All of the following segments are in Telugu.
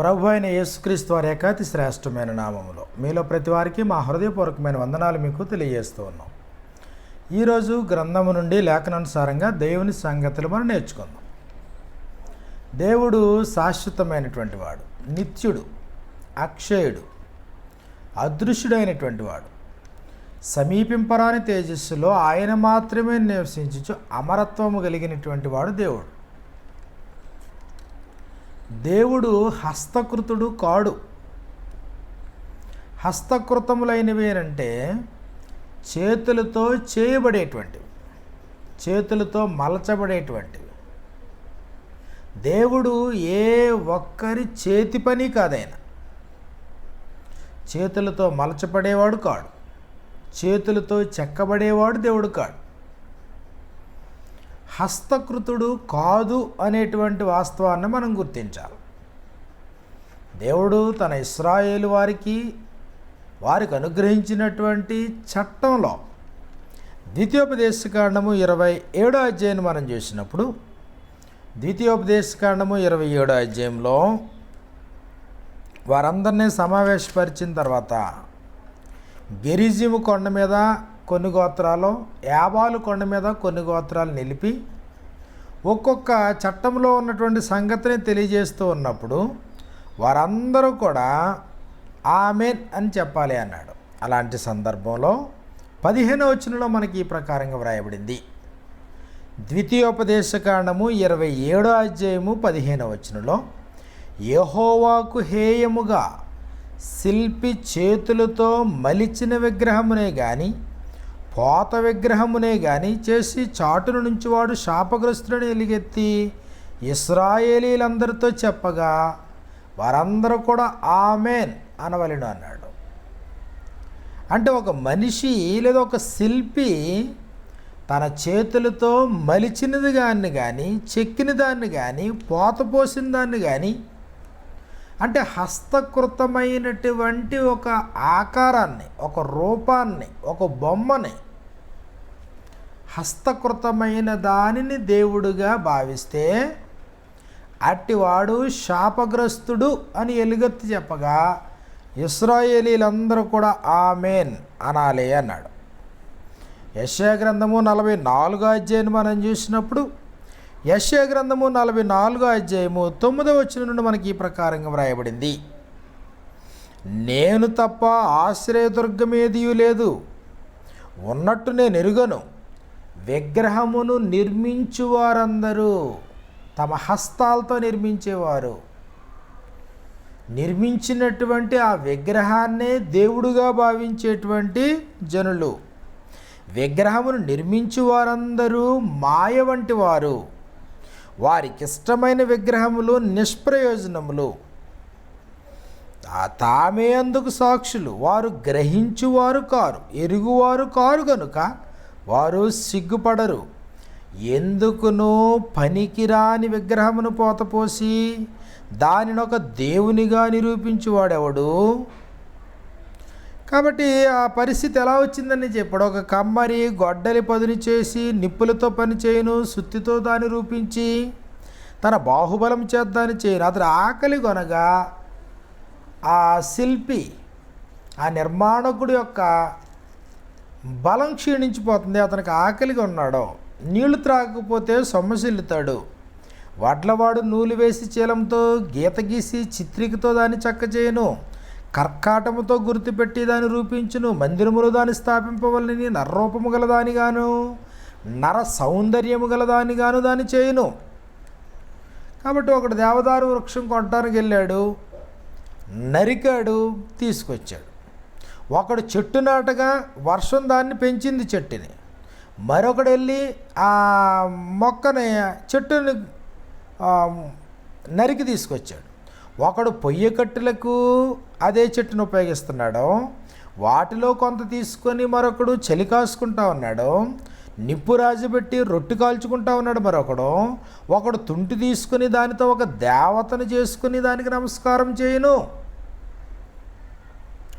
ప్రభు అయిన యేసుక్రీస్తు వారి ఏకాతి శ్రేష్టమైన నామములో. మీలో ప్రతి వారికి మా హృదయపూర్వకమైన వందనాలు మీకు తెలియజేస్తూ ఉన్నాం. ఈరోజు గ్రంథము నుండి లేఖనానుసారంగా దేవుని సంగతులు మనం నేర్చుకుందాం. దేవుడు శాశ్వతమైనటువంటి వాడు నిత్యుడు అక్షయుడు అదృశ్యుడైనటువంటి వాడు. సమీపింపరాని తేజస్సులో ఆయన మాత్రమే నివసించు అమరత్వము కలిగినటువంటి వాడు దేవుడు. దేవుడు హస్తకృతుడు కాడు. హస్తకృతములైనవేనంటే చేతులతో చేయబడేటువంటివి. చేతులతో మలచబడేటువంటివి. దేవుడు ఏ ఒక్కరి చేతి పని కాదైనా చేతులతో మలచబడేవాడు కాడు. చేతులతో చెక్కబడేవాడు దేవుడు కాడు. హస్తకృతుడు కాదు అనేటువంటి వాస్తవాన్ని మనం గుర్తించాలి. దేవుడు తన ఇస్రాయేలు వారికి వారికి అనుగ్రహించినటువంటి చట్టంలో ద్వితీయోపదేశకాండము ఇరవై ఏడో అధ్యాయాన్ని మనం చూసినప్పుడు ద్వితీయోపదేశకాండము ఇరవై ఏడో అధ్యాయంలో వారందరినీ సమావేశపరిచిన తర్వాత గెరిజిము కొండ మీద కొన్ని గోత్రాలు యాబాలు కొండ మీద కొన్ని గోత్రాలు నిలిపి ఒక్కొక్క చట్టంలో ఉన్నటువంటి సంగతిని తెలియజేస్తూ ఉన్నప్పుడు వారందరూ కూడా ఆమెన్ అని చెప్పాలి అన్నాడు. అలాంటి సందర్భంలో పదిహేను వచనంలో మనకి ఈ ప్రకారంగా వ్రాయబడింది. ద్వితీయోపదేశకాండము ఇరవై ఏడో అధ్యాయము పదిహేను వచనంలో యహోవాకు హేయముగా శిల్పి చేతులతో మలిచిన విగ్రహమునే కానీ పోత విగ్రహమునే గాని చేసి చాటున నుంచి వాడు శాపగ్రస్తుడని ఎలుగెత్తి ఇస్రాయేలీలందరితో చెప్పగా వారందరూ కూడా ఆమెన్ అనవలను అన్నాడు. అంటే ఒక మనిషి లేదా ఒక శిల్పి తన చేతులతో మలిచినది దాన్ని కానీ చెక్కిన దాన్ని కానీ పోత పోసిన దాన్ని కానీ అంటే హస్తకృతమైనటువంటి ఒక ఆకారాన్ని ఒక రూపాన్ని ఒక బొమ్మని హస్తకృతమైన దానిని దేవుడుగా భావిస్తే అట్టివాడు శాపగ్రస్తుడు అని ఎలుగెత్తి చెప్పగా ఇస్రాయేలీలందరూ కూడా ఆమెన్ అనాలి అన్నాడు. యశ్యా గ్రంథము నలభై నాలుగో అధ్యాయాన్ని మనం చూసినప్పుడు యశ్య గ్రంథము నలభై నాలుగో అధ్యాయము తొమ్మిదో వచ్చిన నుండి మనకి ఈ ప్రకారంగా వ్రాయబడింది. నేను తప్ప ఆశ్రయదుర్గమేదియూ లేదు. ఉన్నట్టు నేను ఎరుగను. విగ్రహమును నిర్మించువారందరూ తమ హస్తాలతో నిర్మించేవారు. నిర్మించినటువంటి ఆ విగ్రహాన్నే దేవుడుగా భావించేటువంటి జనులు. విగ్రహమును నిర్మించు వారందరూ మాయ వంటి వారు. వారికి ఇష్టమైన విగ్రహములు నిష్ప్రయోజనములు. తామే అందుకు సాక్షులు. వారు గ్రహించువారు కారు ఎరుగువారు కారు కనుక వారు సిగ్గుపడరు. ఎందుకునో పనికిరాని విగ్రహమును పోతపోసి దానిని ఒక దేవునిగా నిరూపించువాడెవడు? కాబట్టి ఆ పరిస్థితి ఎలా వచ్చిందని చెప్పాడు. ఒక కమ్మరి గొడ్డలి పదుని చేసి నిప్పులతో పని చేయను సుత్తితో దాన్ని రూపించి తన బాహుబలం చేద్దాన్ని చేయను. అతడు ఆకలి కొనగా ఆ శిల్పి ఆ నిర్మాణకుడి యొక్క బలం క్షీణించిపోతుంది. అతనికి ఆకలిగా ఉన్నాడు. నీళ్ళు త్రాగకపోతే సొమ్మసిల్లుతాడు వడ్లవాడు నూలు వేసి చీలంతో గీత గీసి చిత్రికతో దాన్ని చక్క చేయను కర్కాటముతో గుర్తుపెట్టి దాన్ని రూపించును మందిరములు దాన్ని స్థాపింపవలని నరరూపము గలదానిగాను నర సౌందర్యము గలదానిగాను దాన్ని చేయను. కాబట్టి ఒకడు దేవదారు వృక్షం కొనటానికి వెళ్ళాడు నరికాడు తీసుకొచ్చాడు. ఒకడు చెట్టు నాటగా వర్షం దాన్ని పెంచింది చెట్టుని. మరొకడు వెళ్ళి ఆ మొక్కని చెట్టుని నరికి తీసుకొచ్చాడు. ఒకడు పొయ్యి కట్టెలకు అదే చెట్టును ఉపయోగిస్తున్నాడు. వాటిలో కొంత తీసుకొని మరొకడు చలి కాసుకుంటా ఉన్నాడు. నిప్పు రాజబెట్టి రొట్టె కాల్చుకుంటా ఉన్నాడు మరొకడు. ఒకడు తుంటి తీసుకుని దానితో ఒక దేవతను చేసుకుని దానికి నమస్కారం చేయను.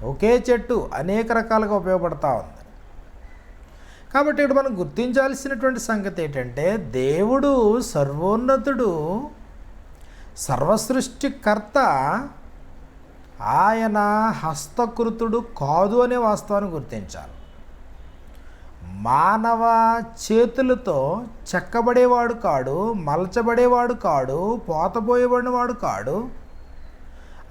ఒకే చెట్టు అనేక రకాలుగా ఉపయోగపడతా ఉంది. కాబట్టి ఇక్కడ మనం గుర్తించాల్సినటువంటి సంగతి ఏంటంటే దేవుడు సర్వోన్నతుడు సర్వసృష్టికర్త ఆయన హస్తకృతుడు కాదు అనే వాస్తవాన్ని గుర్తించాలి. మానవ చేతులతో చెక్కబడేవాడు కాడు మలచబడేవాడు కాడు పోతపోయేబడినవాడు కాడు.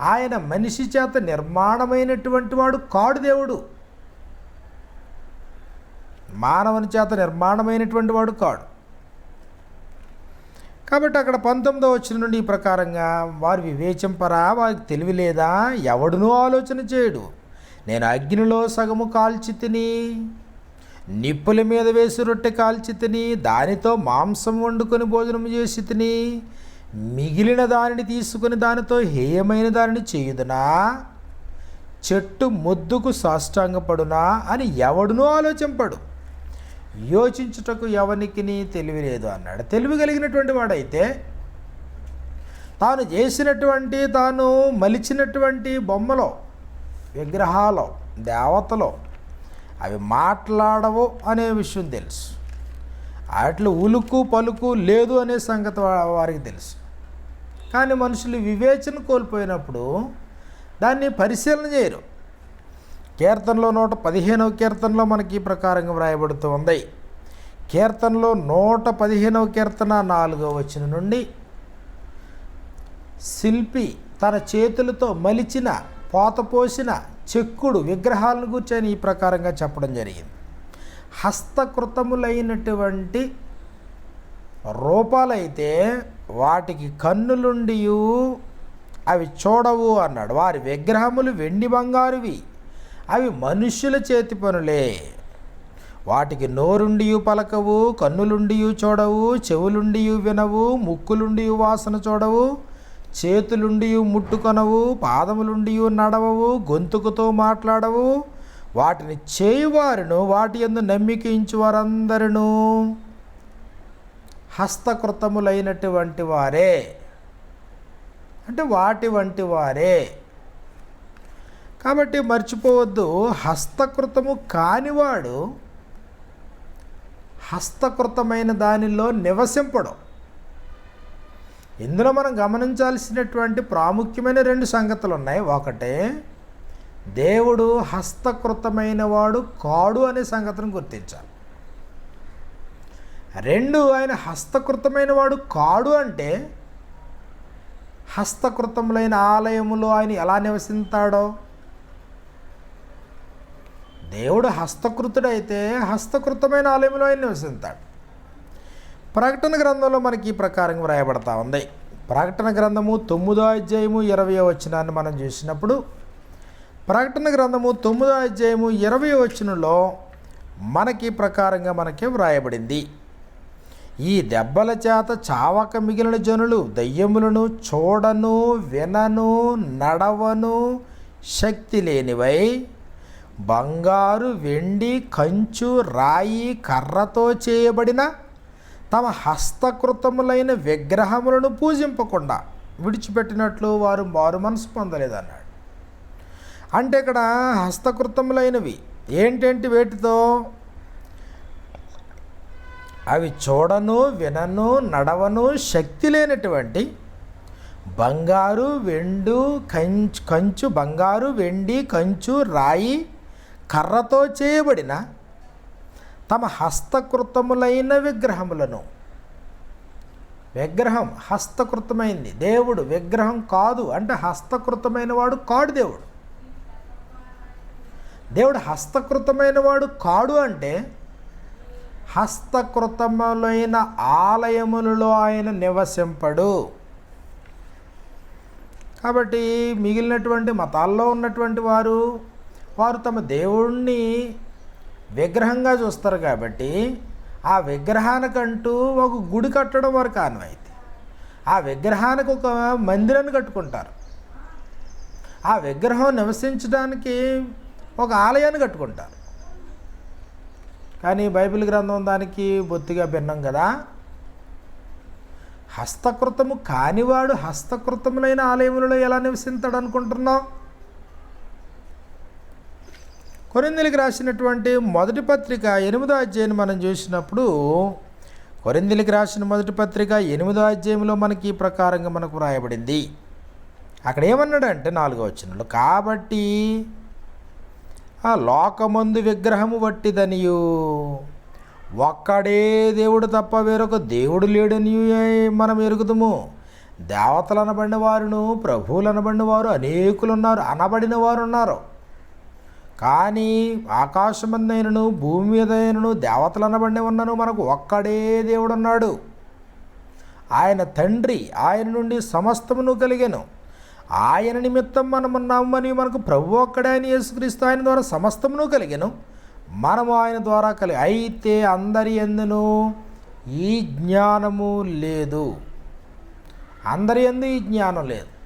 ఆయన మనిషి చేత నిర్మాణమైనటువంటి వాడు కాడు దేవుడు. మానవుని చేత నిర్మాణమైనటువంటి వాడు కాడు. కాబట్టి అక్కడ పంతొమ్మిదో వచ్చిన నుండి ఈ ప్రకారంగా వారు వివేచింపరా వారికి తెలివి లేదా? ఎవడునూ ఆలోచన చేయడు. నేను అగ్నిలో సగము కాల్చి తిని నిప్పుల మీద వేసి రొట్టె కాల్చి తిని దానితో మాంసం వండుకొని భోజనం చేసి తిని మిగిలిన దానిని తీసుకుని దానితో హేయమైన దానిని చేయుదునా? చెట్టు ముద్దుకు సాష్టాంగపడునా? అని ఎవడునూ ఆలోచింపడు. యోచించుటకు ఎవనికి తెలివి లేదు అన్నాడు. తెలివి కలిగినటువంటి వాడైతే తాను చేసినటువంటి తాను మలిచినటువంటి బొమ్మలో విగ్రహాలు దేవతలో అవి మాట్లాడవు అనే విషయం తెలుసు. వాటిలో ఉలుకు పలుకు లేదు అనే సంగతి వారికి తెలుసు. కానీ మనుషులు వివేచన కోల్పోయినప్పుడు దాన్ని పరిశీలన చేయరు. కీర్తనలో నూట పదిహేనవ కీర్తనలో మనకి ఈ ప్రకారంగా వ్రాయబడుతూ ఉంది. కీర్తనలో నూట పదిహేనవ కీర్తన నాలుగవ వచ్చిన నుండి శిల్పి తన చేతులతో మలిచిన పోతపోసిన చెక్కుడు విగ్రహాలను కూర్చొని ఈ ప్రకారంగా చెప్పడం జరిగింది. హస్తకృతములైనటువంటి రూపాలైతే వాటికి కన్నులుండి అవి చూడవు అన్నాడు. వారి విగ్రహములు వెండి బంగారువి. అవి మనుష్యుల చేతి పనులే. వాటికి నోరుండి పలకవు కన్నులుండి చూడవు చెవులుండి వినవు ముక్కులుండి వాసన చూడవు చేతులుండి ముట్టుకొనవు పాదములుండి నడవవు గొంతుకుతో మాట్లాడవు. వాటిని చేయువారును వాటి ఎందు నమ్మికించు వారందరూ హస్తకృతములైనటువంటి వారే. అంటే వాటి వంటి వారే. కాబట్టి మర్చిపోవద్దు. హస్తకృతము కానివాడు హస్తకృతమైన దానిలో నివసింపడం. ఇందులో మనం గమనించాల్సినటువంటి ప్రాముఖ్యమైన రెండు సంగతులు ఉన్నాయి ఒకటే దేవుడు హస్తకృతమైన వాడు కాడు అనే సంగతిని గుర్తించాలి. రెండు ఆయన హస్తకృతమైన వాడు కాడు అంటే హస్తకృతములైన ఆలయములో ఆయన ఎలా నివసిస్తాడో దేవుడు హస్తకృతుడైతే హస్తకృతమైన ఆలయంలో ఆయన నివసిస్తాడు. ప్రకటన గ్రంథంలో మనకి ఈ ప్రకారంగా వ్రాయబడతా ఉంది. ప్రకటన గ్రంథము తొమ్మిదో అధ్యాయము ఇరవై వచనాన్ని మనం చూసినప్పుడు ప్రకటన గ్రంథము తొమ్మిదో అధ్యాయము ఇరవై వచనంలో మనకి ఈ ప్రకారంగా మనకి వ్రాయబడింది. ఈ దెబ్బల చేత చావక మిగిలిన జనులు దయ్యములను చూడను వినను నడవను శక్తి లేనివై బంగారు వెండి కంచు రాయి కర్రతో చేయబడిన తమ హస్తకృతములైన విగ్రహములను పూజింపకుండా విడిచిపెట్టినట్లు వారు మారు మనసు పొందలేదన్నాడు. అంటే ఇక్కడ హస్తకృతములైనవి ఏంటేంటి వేటితో? అవి చూడను వినను నడవను శక్తి లేనటువంటి బంగారు వెండు కంచు కంచు బంగారు వెండి కంచు రాయి కర్రతో చేయబడిన తమ హస్తకృతములైన విగ్రహములను. విగ్రహం హస్తకృతమైంది. దేవుడు విగ్రహం కాదు అంటే హస్తకృతమైన వాడు కాడు దేవుడు. దేవుడు హస్తకృతమైన వాడు కాడు అంటే హస్తకృతములైన ఆలయములలో ఆయన నివసింపడు. కాబట్టి మిగిలినటువంటి మతాల్లో ఉన్నటువంటి వారు వారు తమ దేవుణ్ణి విగ్రహంగా చూస్తారు కాబట్టి ఆ విగ్రహానికంటూ ఒక గుడి కట్టడం వరకు ఆనవాయితీ ఆ విగ్రహానికి ఒక మందిరాన్ని కట్టుకుంటారు. ఆ విగ్రహం నివసించడానికి ఒక ఆలయాన్ని కట్టుకుంటారు. కానీ బైబిల్ గ్రంథం దానికి బొత్తిగా భిన్నం కదా. హస్తకృతము కానివాడు హస్తకృతములైన ఆలయములలో ఎలా నివసించాడు అనుకుంటున్నావు కొరిందలికి రాసినటువంటి మొదటి పత్రిక ఎనిమిదో అధ్యాయం మనం చూసినప్పుడు కొరిందిలికి రాసిన మొదటి పత్రిక ఎనిమిదో అధ్యాయంలో మనకి ఈ ప్రకారంగా మనకు వ్రాయబడింది. అక్కడ ఏమన్నాడంటే నాలుగో వచనంలో కాబట్టి ఆ లోకమందు విగ్రహము వట్టిదనియు. ఒక్కడే దేవుడు తప్ప వేరొక దేవుడు లేడనియు మనం ఎరుగుదము. దేవతలు అనబడిన వారును ప్రభువులు అనబడిన వారు అనేకులు ఉన్నారు అనబడిన వారు ఉన్నారు. కానీ ఆకాశమందైనను భూమి మీదైనను దేవతలు అనబడి ఉన్నను మనకు ఒక్కడే దేవుడు ఉన్నాడు ఆయన తండ్రి ఆయన నుండి సమస్తమును కలిగాను. ఆయన నిమిత్తం మనం ఉన్నామని మనకు ప్రభు ఒక్కడే అని యేసుక్రీస్తు ఆయన ద్వారా సమస్తమును కలిగాను. మనము ఆయన ద్వారా కలిగి అయితే అందరి ఎందును ఈ జ్ఞానము లేదు. అందరి ఎందు ఈ జ్ఞానం లేదు.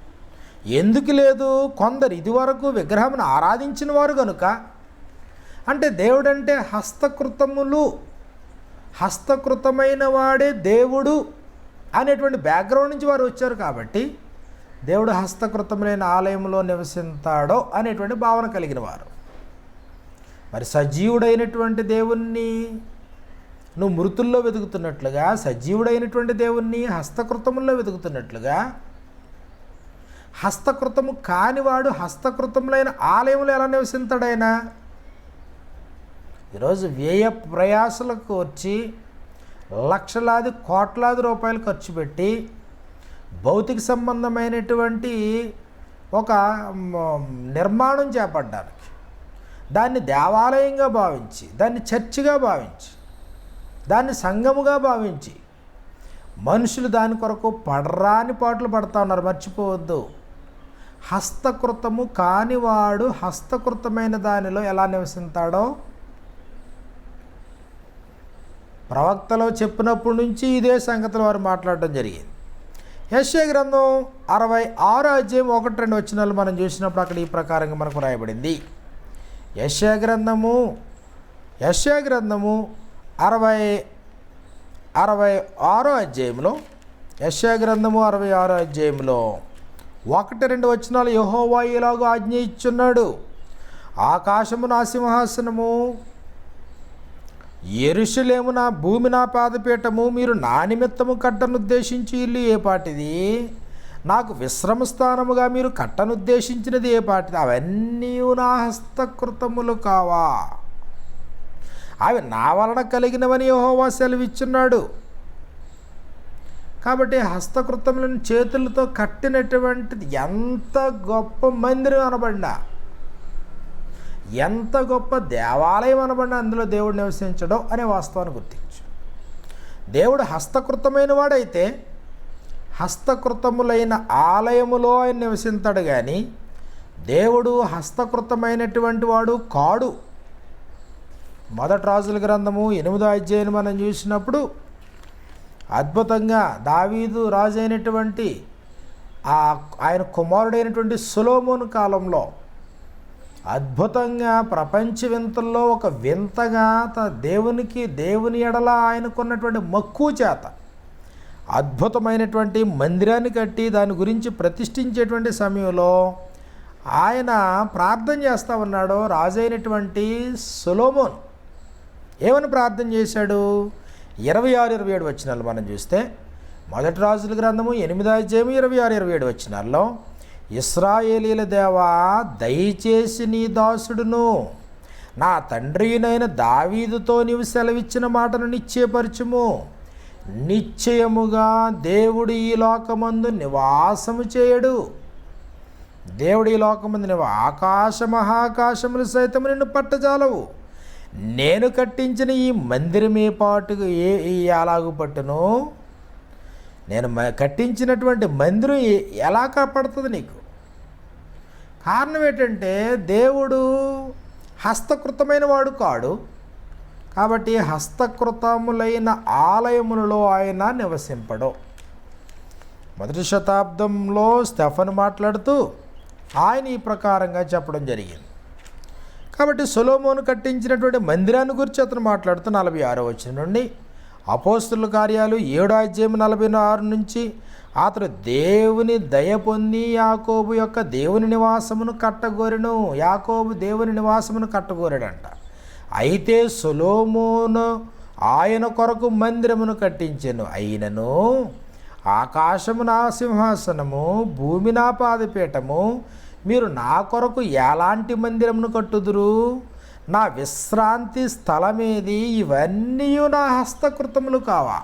ఎందుకు లేదు? కొందరు ఇదివరకు విగ్రహమును ఆరాధించిన వారు కనుక అంటే దేవుడంటే హస్తకృతములు హస్తకృతమైన వాడే దేవుడు అనేటువంటి బ్యాక్గ్రౌండ్ నుంచి వారు వచ్చారు కాబట్టి దేవుడు హస్తకృతములైన ఆలయంలో నివసిస్తాడో అనేటువంటి భావన కలిగిన వారు. మరి సజీవుడైనటువంటి దేవుణ్ణి నువ్వు మృతుల్లో వెతుకుతున్నట్లుగా సజీవుడైనటువంటి దేవుణ్ణి హస్తకృతముల్లో వెతుకుతున్నట్లుగా హస్తకృతము కానివాడు హస్తకృతములైన ఆలయంలో ఎలా నివసింతాడైనా? ఈరోజు వ్యయ ప్రయాసలకు వచ్చి లక్షలాది కోట్లాది రూపాయలు ఖర్చు పెట్టి భౌతిక సంబంధమైనటువంటి ఒక నిర్మాణం చేపట్టడానికి దాన్ని దేవాలయంగా భావించి దాన్ని చర్చిగా భావించి దాన్ని సంఘముగా భావించి మనుషులు దాని కొరకు పడరాని పాటలు పడతా ఉన్నారు. మర్చిపోవద్దు. హస్తకృతము కానివాడు హస్తకృతమైన దానిలో ఎలా నివసిస్తాడో ప్రవక్తలో చెప్పినప్పటి నుంచి ఇదే సంగతులు వారు మాట్లాడడం జరిగింది. యశ్య గ్రంథం అరవై ఆరు అధ్యాయం ఒకటి రెండు వచ్చినాలు మనం చూసినప్పుడు అక్కడ ఈ ప్రకారంగా మనకు రాయబడింది యశ్య గ్రంథము యశ్య గ్రంథము అరవై అరవై ఆరో అధ్యాయంలో యశ్య గ్రంథము అరవై ఆరో అధ్యాయంలో ఒకటి రెండు వచనాలు యహోవా ఇలాగో ఆజ్ఞ ఇచ్చున్నాడు ఆకాశము నా సింహాసనము ఎరుషులేము నా భూమి నా పాదపీఠము మీరు నా నిమిత్తము కట్టనుద్దేశించి ఇల్లు ఏ పాటిది? నాకు విశ్రమ స్థానముగా మీరు కట్టనుద్దేశించినది ఏ పాటిది? అవన్నీ నా హస్తకృతములు కావా? అవి నా వలన కలిగినవని యహోవా సెలవిచ్చున్నాడు. కాబట్టి హస్తకృతములను చేతులతో కట్టినటువంటిది ఎంత గొప్ప మందిరం అనబడినా ఎంత గొప్ప దేవాలయం అనబడినా అందులో దేవుడు నివసించడం అనే వాస్తవాన్ని గుర్తించు. దేవుడు హస్తకృతమైన వాడైతే హస్తకృతములైన ఆలయములో ఆయన నివసించాడు కానీ దేవుడు హస్తకృతమైనటువంటి వాడు కాడు. మొదటి రాజుల గ్రంథము ఎనిమిదో అధ్యాయం మనం చూసినప్పుడు అద్భుతంగా దావీదు రాజు అయినటువంటి ఆ ఆయన కుమారుడైనటువంటి సులోమోను కాలంలో అద్భుతంగా ప్రపంచ వింతల్లో ఒక వింతగా తన దేవునికి దేవుని ఎడల ఆయనకున్నటువంటి మక్కువ చేత అద్భుతమైనటువంటి మందిరాన్ని కట్టి దాని గురించి ప్రతిష్ఠించేటువంటి సమయంలో ఆయన ప్రార్థన చేస్తా ఉన్నాడు రాజైనటువంటి సులోమోన్. ఏమని ప్రార్థన చేశాడు? ఇరవై ఆరు ఇరవై ఏడు వచ్చినాలు మనం చూస్తే మొదటి రాజుల గ్రంథము ఎనిమిదో అధ్యాయము ఇరవై ఆరు ఇరవై ఏడు వచ్చినాల్లో ఇస్రాయేలీల దేవా దయచేసి నీ దాసుడును నా తండ్రినైన దావీదుతో నీవు సెలవిచ్చిన మాటను నిశ్చయపరచుము. నిశ్చయముగా దేవుడు ఈ లోకమందు నివాసము చేయడు. దేవుడు ఈ లోకమందు నువ్వు ఆకాశ మహాకాశములు సైతము నిన్ను పట్టజాలవు. నేను కట్టించిన ఈ మందిరమే పాటు ఏ ఎలాగు పట్టును? నేను కట్టించినటువంటి మందిరం ఎలా కాపాడుతుంది నీకు? కారణం ఏంటంటే దేవుడు హస్తకృతమైన వాడు కాడు. కాబట్టి హస్తకృతములైన ఆలయములలో ఆయన నివసింపడు. మొదటి శతాబ్దంలో స్టెఫన్ మాట్లాడుతూ ఆయన ఈ ప్రకారంగా చెప్పడం జరిగింది. కాబట్టి సొలోమోను కట్టించినటువంటి మందిరాన్ని గురించి అతను మాట్లాడుతూ నలభై ఆరో వచ్చిన నుండి అపోస్తుల కార్యాలు ఏడో అధ్యాయం నలభై ఆరు నుంచి అతడు దేవుని దయ పొంది యాకోబు యొక్క దేవుని నివాసమును కట్టగోరెను. యాకోబు దేవుని నివాసమును కట్టగోరాడంట. అయితే సొలోమోను ఆయన కొరకు మందిరమును కట్టించెను. అయినను ఆకాశము నా సింహాసనము భూమి నా పాదపీఠము మీరు నా కొరకు ఎలాంటి మందిరమును కట్టుదురు? నా విశ్రాంతి స్థలమేది? ఇవన్నీ నా హస్తకృతములు కావా?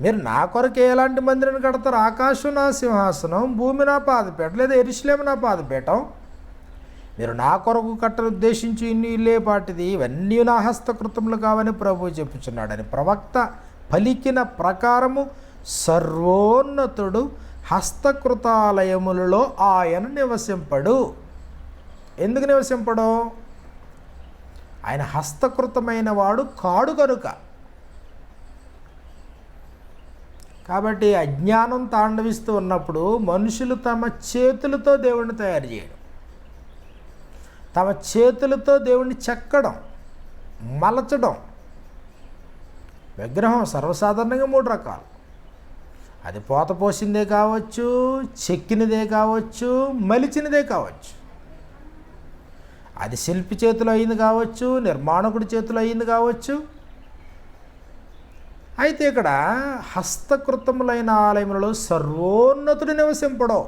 మీరు నా కొరకు ఎలాంటి మందిరం కడతారు? ఆకాశం నా సింహాసనం భూమి నా పాదపీఠం లేదా ఎరుసలేము నా పాదపీఠం? మీరు నా కొరకు కట్టను ఉద్దేశించి ఇన్ని ఇల్లేపాటిది ఇవన్నీ నా హస్తకృతములు కావని ప్రభు చెప్పుచున్నాడని ప్రవక్త పలికిన ప్రకారము సర్వోన్నతుడు హస్తకృతాలయములలో ఆయన నివసింపడు. ఎందుకు నివసింపడు? ఆయన హస్తకృతమైన వాడు కాడు కనుక కాబట్టి అజ్ఞానం తాండవిస్తూ ఉన్నప్పుడు మనుషులు తమ చేతులతో దేవుణ్ణి తయారు చేయడం. తమ చేతులతో దేవుణ్ణి చెక్కడం మలచడం. విగ్రహం సర్వసాధారణంగా మూడు రకాలు. అది పోత పోసిందే కావచ్చు చెక్కినదే కావచ్చు మలిచినదే కావచ్చు. అది శిల్పి చేతిలో అయింది కావచ్చు నిర్మాణకుడి చేతిలో అయింది కావచ్చు. అయితే ఇక్కడ హస్తకృతములైన ఆలయములలో సర్వోన్నతుడు నివసింపడం.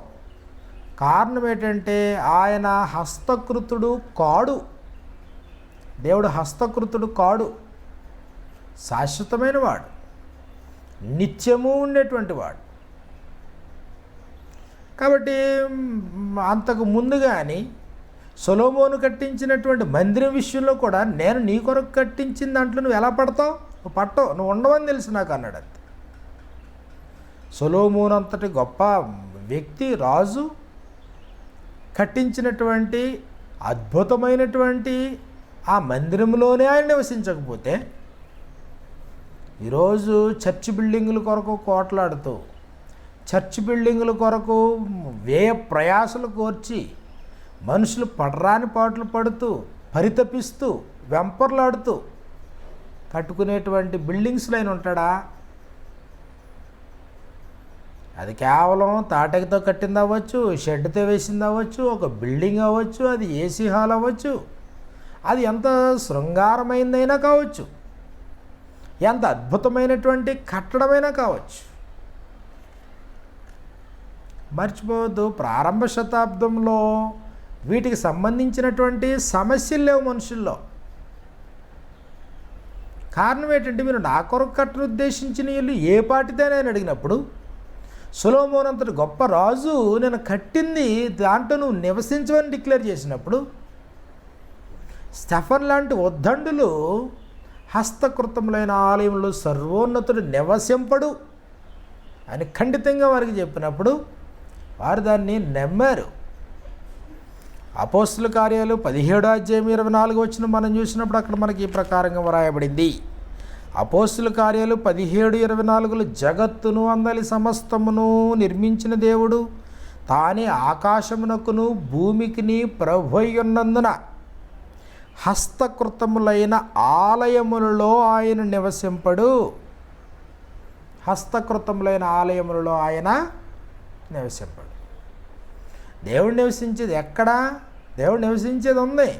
కారణం ఏంటంటే ఆయన హస్తకృతుడు కాడు. దేవుడు హస్తకృతుడు కాడు. శాశ్వతమైన వాడు. నిత్యము ఉండేటువంటి వాడు. కాబట్టి అంతకు ముందు కానీ సొలోమోను కట్టించినటువంటి మందిరం విషయంలో కూడా నేను నీ కొరకు కట్టించిన దాంట్లో నువ్వు ఎలా పడతావు? నువ్వు పట్టవు నువ్వు ఉండవని తెలుసు నాకు అన్నాడు అంతే. సొలోమోన్ అంతటి గొప్ప వ్యక్తి రాజు కట్టించినటువంటి అద్భుతమైనటువంటి ఆ మందిరంలోనే ఆయన నివసించకపోతే ఈరోజు చర్చ్ బిల్డింగుల కొరకు కోట్లాడుతూ చర్చ్ బిల్డింగుల కొరకు వ్యయ ప్రయాసలు కోర్చి మనుషులు పడరాని పాటలు పడుతూ పరితపిస్తూ వెంపర్లాడుతూ కట్టుకునేటువంటి బిల్డింగ్స్ లైన్ ఉంటాడా? అది కేవలం తాటకితో కట్టింది అవ్వచ్చు షెడ్తో వేసింది అవ్వచ్చు ఒక బిల్డింగ్ అవ్వచ్చు అది ఏసీ హాల్ అవ్వచ్చు అది ఎంత శృంగారమైందైనా కావచ్చు. ఎంత అద్భుతమైనటువంటి కట్టడమైనా కావచ్చు. మర్చిపోవద్దు ప్రారంభ శతాబ్దంలో వీటికి సంబంధించినటువంటి సమస్యలు లేవు మనుషుల్లో. కారణం ఏంటంటే మీరు నా కొరకు కట్టను ఉద్దేశించిన ఇల్లు ఏ పాటిదేనా అని అడిగినప్పుడు సులోమోన్ అంతటి గొప్ప రాజు నేను కట్టింది దాంట్లో నువ్వు నివసించవని డిక్లేర్ చేసినప్పుడు స్టెఫన్ లాంటి ఉద్దండులు హస్తకృతములైన ఆలయంలో సర్వోన్నతుడు నివసింపడు అని ఖండితంగా వారికి చెప్పినప్పుడు వారు దాన్ని నమ్మారు. అపోస్తుల కార్యాలు పదిహేడు అధ్యాయం ఇరవై నాలుగు వచ్చిన మనం చూసినప్పుడు అక్కడ మనకి ఈ ప్రకారంగా వ్రాయబడింది. అపోస్తుల కార్యాలు పదిహేడు ఇరవై నాలుగులో జగత్తును అందలి సమస్తమును నిర్మించిన దేవుడు. తానే ఆకాశమునకును భూమికిని ప్రభుయ్యున్నందున హస్తకృతములైన ఆలయములలో ఆయన నివసింపడు. హస్తకృతములైన ఆలయములలో ఆయన నివసింపడు. దేవుడు నివసించేది ఎక్కడా? దేవుడు నివసించేది ఉంది.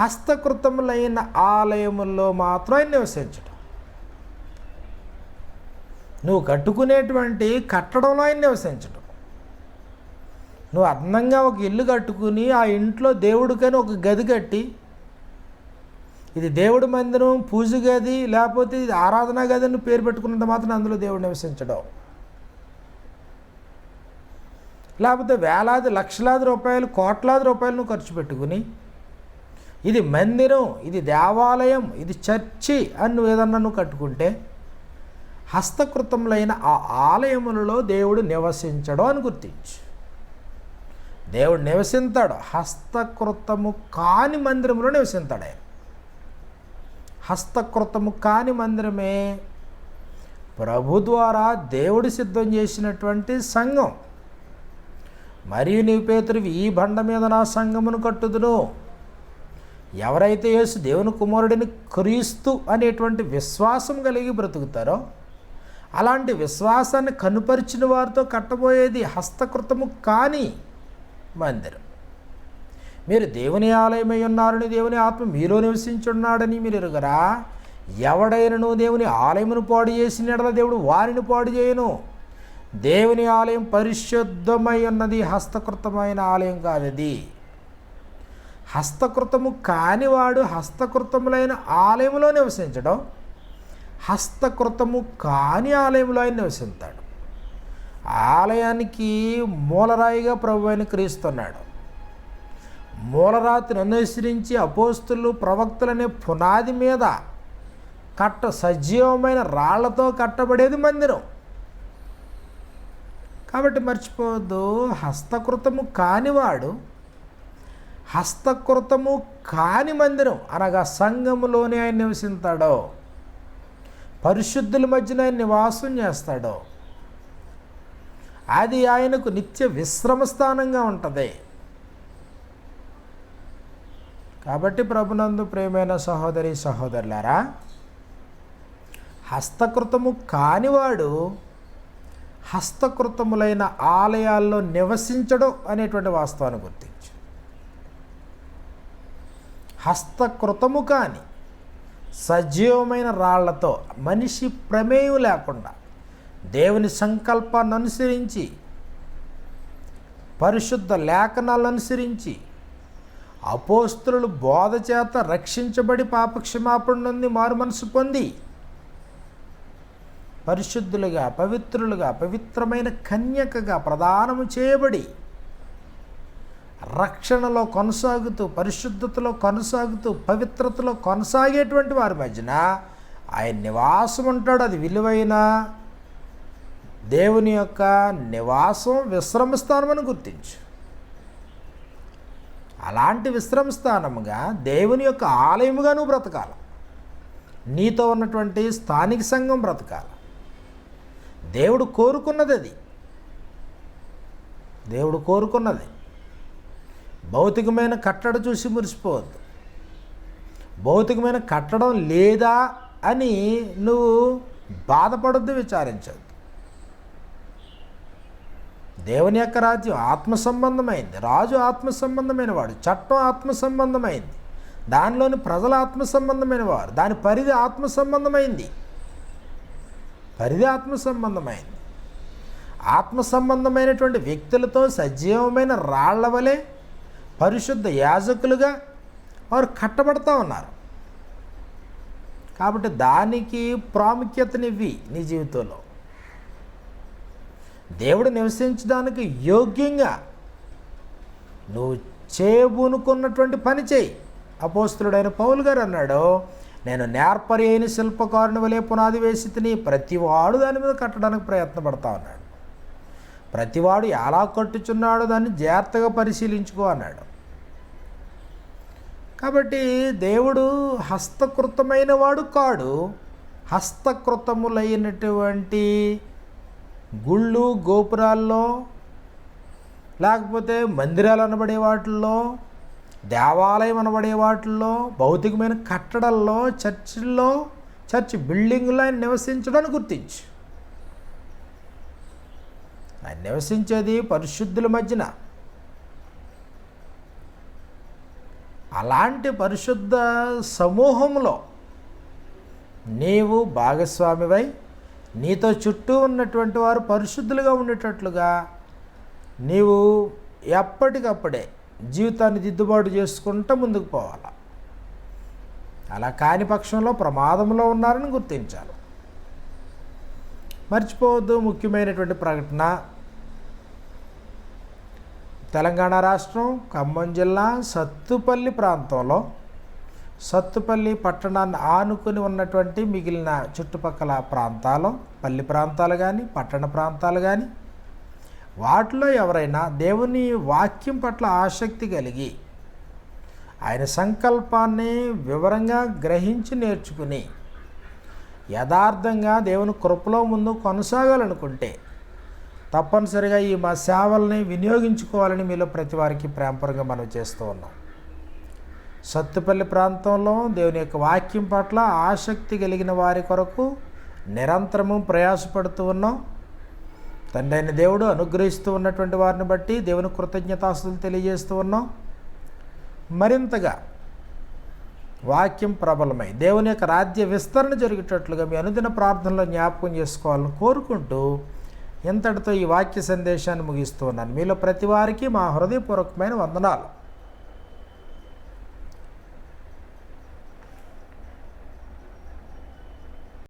హస్తకృతములైన ఆలయముల్లో మాత్రం ఆయన నివసించడం. నువ్వు కట్టుకునేటువంటి కట్టడంలో ఆయన నివసించడం. నువ్వు అందంగా ఒక ఇల్లు కట్టుకుని ఆ ఇంట్లో దేవుడికని ఒక గది కట్టి ఇది దేవుడి మందిరం పూజ గది లేకపోతే ఇది ఆరాధనా గది అని పేరు పెట్టుకున్నంత మాత్రం అందులో దేవుడు నివసించడం. లేకపోతే వేలాది లక్షలాది రూపాయలు కోట్లాది రూపాయలను ఖర్చు పెట్టుకుని ఇది మందిరం ఇది దేవాలయం ఇది చర్చి అని నువ్వు ఏదన్నా నువ్వు కట్టుకుంటే హస్తకృతములైన ఆ ఆలయములలో దేవుడు నివసించడం అని గుర్తించు. దేవుడు నివసింతాడు. హస్తకృతము కాని మందిరంలో నివసింతాడు ఆయన. హస్తకృతము కాని మందిరమే ప్రభు ద్వారా దేవుడు సిద్ధం చేసినటువంటి సంఘం. మరియు నీవు పేతురివి ఈ బండ మీద నా సంఘమును కట్టుదును. ఎవరైతే యేసు దేవుని కుమారుడిని క్రీస్తు అనేటువంటి విశ్వాసం కలిగి బ్రతుకుతారో అలాంటి విశ్వాసాన్ని కనుపరిచిన వారితో కట్టబోయేది హస్తకృతము కానీ మందిరం మీరు దేవుని ఆలయమై ఉన్నారని దేవుని ఆత్మ మీలో నివసించున్నాడని మీరు ఎరుగరా? ఎవడైనను దేవుని ఆలయమును పాడు చేసిన ఎడల దేవుడు వారిని పాడు చేయను. దేవుని ఆలయం పరిశుద్ధమై ఉన్నది హస్తకృతమైన ఆలయం కాదది హస్తకృతము కానివాడు హస్తకృతములైన ఆలయంలో నివసించడం హస్తకృతము కాని ఆలయంలో ఆయన నివసిస్తాడు ఆలయానికి మూలరాయిగా ప్రభు అయిన క్రీస్తున్నాడు మూలరాతిని అనుసరించి అపోస్తులు ప్రవక్తులనే పునాది మీద కట్ట సజీవమైన రాళ్ళతో కట్టబడేది మందిరం. కాబట్టి మర్చిపోవద్దు హస్తకృతము కానివాడు హస్తకృతము కాని మందిరం అనగా సంఘములోనే ఆయన నివసిస్తాడో పరిశుద్ధుల మధ్యన ఆయన నివాసం చేస్తాడో అది ఆయనకు నిత్య విశ్రమ స్థానంగా ఉంటుంది. కాబట్టి ప్రభునందు ప్రేమైన సహోదరి సహోదరులారా హస్తకృతము కానివాడు హస్తకృతములైన ఆలయాల్లో నివసించడం అనేటువంటి వాస్తవాన్ని గుర్తించు. హస్తకృతము కాని సజీవమైన రాళ్ళతో మనిషి ప్రమేయం లేకుండా దేవుని సంకల్పాన్ని అనుసరించి పరిశుద్ధ లేఖనాలను అనుసరించి అపోస్తులు బోధ చేత రక్షించబడి పాపక్షమాపణ నుండి మారు మనసు పొంది పరిశుద్ధులుగా పవిత్రులుగా పవిత్రమైన కన్యకగా ప్రదానము చేయబడి రక్షణలో కొనసాగుతూ పరిశుద్ధతలో కొనసాగుతూ పవిత్రతలో కొనసాగేటువంటి వారి మధ్యన ఆయన నివాసం ఉంటాడు అది విలువైన దేవుని యొక్క నివాసం విశ్రమ స్థానం అని గుర్తించు. అలాంటి విశ్రమ స్థానముగా దేవుని యొక్క ఆలయముగా నువ్వు బ్రతకాలి. నీతో ఉన్నటువంటి స్థానిక సంఘం బ్రతకాలి. దేవుడు కోరుకున్నది అది. దేవుడు కోరుకున్నది. భౌతికమైన కట్టడ చూసి మురిసిపోవద్దు. భౌతికమైన కట్టడం లేదా అని నువ్వు బాధపడొద్దు విచారించవద్దు దేవుని యొక్క రాజ్యం ఆత్మ సంబంధమైంది రాజు ఆత్మ సంబంధమైన వాడు చట్టం ఆత్మ సంబంధమైంది దానిలోని ప్రజల ఆత్మ సంబంధమైన వారు దాని పరిధి ఆత్మ సంబంధమైంది పరిధి ఆత్మ సంబంధమైంది ఆత్మ సంబంధమైనటువంటి వ్యక్తులతో సజీవమైన రాళ్ళ వలె పరిశుద్ధ యాజకులుగా వారు కట్టబడుతూ ఉన్నారు. కాబట్టి దానికి ప్రాముఖ్యతనివ్వి నీ జీవితంలో. దేవుడు నివసించడానికి యోగ్యంగా నువ్వు చేయబూనుకున్నటువంటి పని చేయి. అపోస్తుడైన పౌలు గారు అన్నాడు నేను నేర్పరి అయిన శిల్పకారుని వలె పునాది వేసి తిని ప్రతివాడు దాని మీద కట్టడానికి ప్రయత్నపడతా ఉన్నాడు ప్రతివాడు ఎలా కట్టుచున్నాడో దాన్ని జాగ్రత్తగా పరిశీలించుకో అన్నాడు. కాబట్టి దేవుడు హస్తకృతమైన వాడు కాడు. హస్తకృతములైనటువంటి గుళ్ళు గోపురాల్లో లేకపోతే మందిరాలు అనబడే వాటిల్లో దేవాలయం అనబడే వాటిల్లో భౌతికమైన కట్టడాల్లో చర్చిల్లో చర్చ్ బిల్డింగ్లో ఆయన నివసించడానికి గుర్తించు. ఆయన నివసించేది పరిశుద్ధుల మధ్యన. అలాంటి పరిశుద్ధ సమూహంలో నీవు భాగస్వామివై నీతో చుట్టూ ఉన్నటువంటి వారు పరిశుద్ధులుగా ఉండేటట్లుగా నీవు ఎప్పటికప్పుడే జీవితాన్ని దిద్దుబాటు చేసుకుంటూ ముందుకు పోవాలి. అలా కాని పక్షంలో ప్రమాదంలో ఉన్నారని గుర్తించాలి. మర్చిపోవద్దు ముఖ్యమైనటువంటి ప్రకటన. తెలంగాణ రాష్ట్రం ఖమ్మం జిల్లా సత్తుపల్లి ప్రాంతంలో సత్తుపల్లి పట్టణాన్ని ఆనుకుని ఉన్నటువంటి మిగిలిన చుట్టుపక్కల ప్రాంతాలు పల్లి ప్రాంతాలు కానీ పట్టణ ప్రాంతాలు కానీ వాటిలో ఎవరైనా దేవుని వాక్యం పట్ల ఆసక్తి కలిగి ఆయన సంకల్పాన్ని వివరంగా గ్రహించి నేర్చుకుని యథార్థంగా దేవుని కృపలో ముందు కొనసాగాలనుకుంటే తప్పనిసరిగా ఈ మా సేవల్ని వినియోగించుకోవాలని మీలో ప్రతి వారికి ప్రేమపరంగా మనం చేస్తూ ఉన్నాం. సత్తుపల్లి ప్రాంతంలో దేవుని యొక్క వాక్యం పట్ల ఆసక్తి కలిగిన వారి కొరకు నిరంతరము ప్రయాసపడుతూ ఉన్నాం. తండ్రి అయిన దేవుడు అనుగ్రహిస్తూ ఉన్నటువంటి వారిని బట్టి దేవుని కృతజ్ఞతాస్తులు తెలియజేస్తూ ఉన్నాం. మరింతగా వాక్యం ప్రబలమై దేవుని యొక్క రాజ్య విస్తరణ జరిగేటట్లుగా మీ అనుదిన ప్రార్థనలో జ్ఞాపకం చేసుకోవాలని కోరుకుంటూ ఇంతటితో ఈ వాక్య సందేశాన్ని ముగిస్తూ ఉన్నాను. మీలో ప్రతి వారికి మా హృదయపూర్వకమైన వందనాలు.